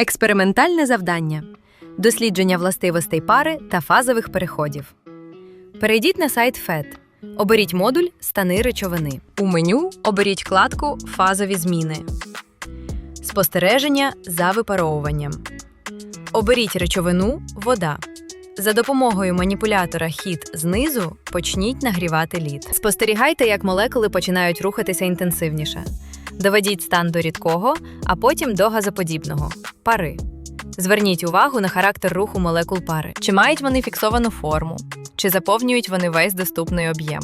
Експериментальне завдання. Дослідження властивостей пари та фазових переходів. Перейдіть на сайт FED. Оберіть модуль Стани речовини. У меню оберіть вкладку Фазові зміни. Спостереження за випаровуванням. Оберіть речовину Вода. За допомогою маніпулятора хід знизу почніть нагрівати лід. Спостерігайте, як молекули починають рухатися інтенсивніше. Доведіть стан до рідкого, а потім до газоподібного пари. Зверніть увагу на характер руху молекул пари. Чи мають вони фіксовану форму, чи заповнюють вони весь доступний об'єм.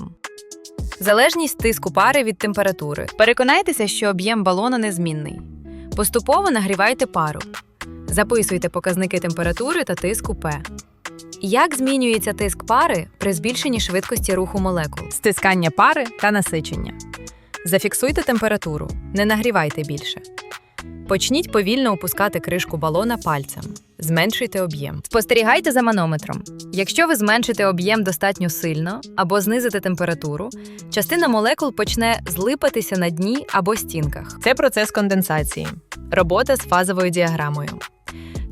Залежність тиску пари від температури. Переконайтеся, що об'єм балона незмінний. Поступово нагрівайте пару. Записуйте показники температури та тиску П. Як змінюється тиск пари при збільшенні швидкості руху молекул? Стискання пари та насичення. Зафіксуйте температуру, не нагрівайте більше. Почніть повільно опускати кришку балона пальцем. Зменшуйте об'єм. Спостерігайте за манометром. Якщо ви зменшите об'єм достатньо сильно або знизите температуру, частина молекул почне злипатися на дні або стінках. Це процес конденсації. Робота з фазовою діаграмою.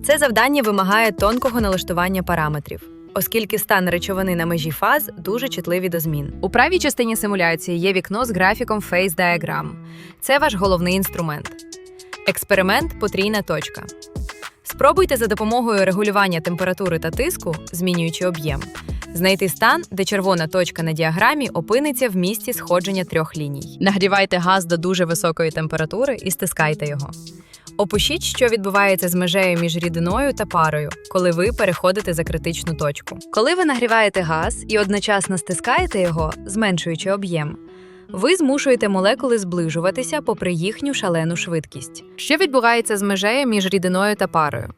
Це завдання вимагає тонкого налаштування параметрів, оскільки стан речовини на межі фаз дуже чутливі до змін. У правій частині симуляції є вікно з графіком Phase Diagram. Це ваш головний інструмент. Експеримент потрійна точка. Спробуйте за допомогою регулювання температури та тиску, змінюючи об'єм, знайти стан, де червона точка на діаграмі опиниться в місці сходження трьох ліній. Нагрівайте газ до дуже високої температури і стискайте його. Опишіть, що відбувається з межею між рідиною та парою, коли ви переходите за критичну точку. Коли ви нагріваєте газ і одночасно стискаєте його, зменшуючи об'єм, ви змушуєте молекули зближуватися попри їхню шалену швидкість. Що відбувається з межею між рідиною та парою?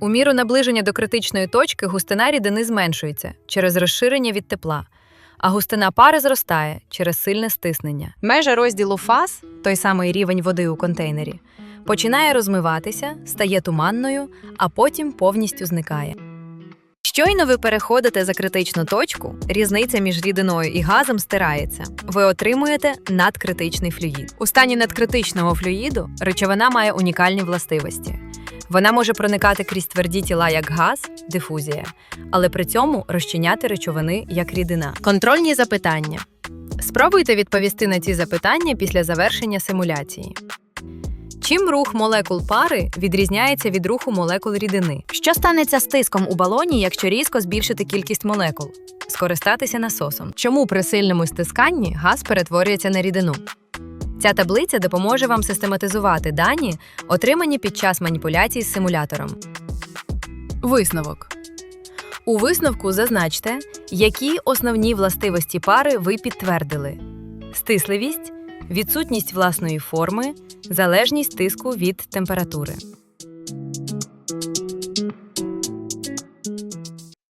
У міру наближення до критичної точки густина рідини зменшується через розширення від тепла, а густина пари зростає через сильне стиснення. Межа розділу фаз, той самий рівень води у контейнері, починає розмиватися, стає туманною, а потім повністю зникає. Щойно ви переходите за критичну точку, різниця між рідиною і газом стирається. Ви отримуєте надкритичний флюїд. У стані надкритичного флюїду речовина має унікальні властивості. Вона може проникати крізь тверді тіла як газ, дифузія, але при цьому розчиняти речовини як рідина. Контрольні запитання. Спробуйте відповісти на ці запитання після завершення симуляції. Чим рух молекул пари відрізняється від руху молекул рідини? Що станеться з тиском у балоні, якщо різко збільшити кількість молекул? Скористатися насосом. Чому при сильному стисканні газ перетворюється на рідину? Ця таблиця допоможе вам систематизувати дані, отримані під час маніпуляцій з симулятором. Висновок. У висновку зазначте, які основні властивості пари ви підтвердили: стисливість, відсутність власної форми, залежність тиску від температури.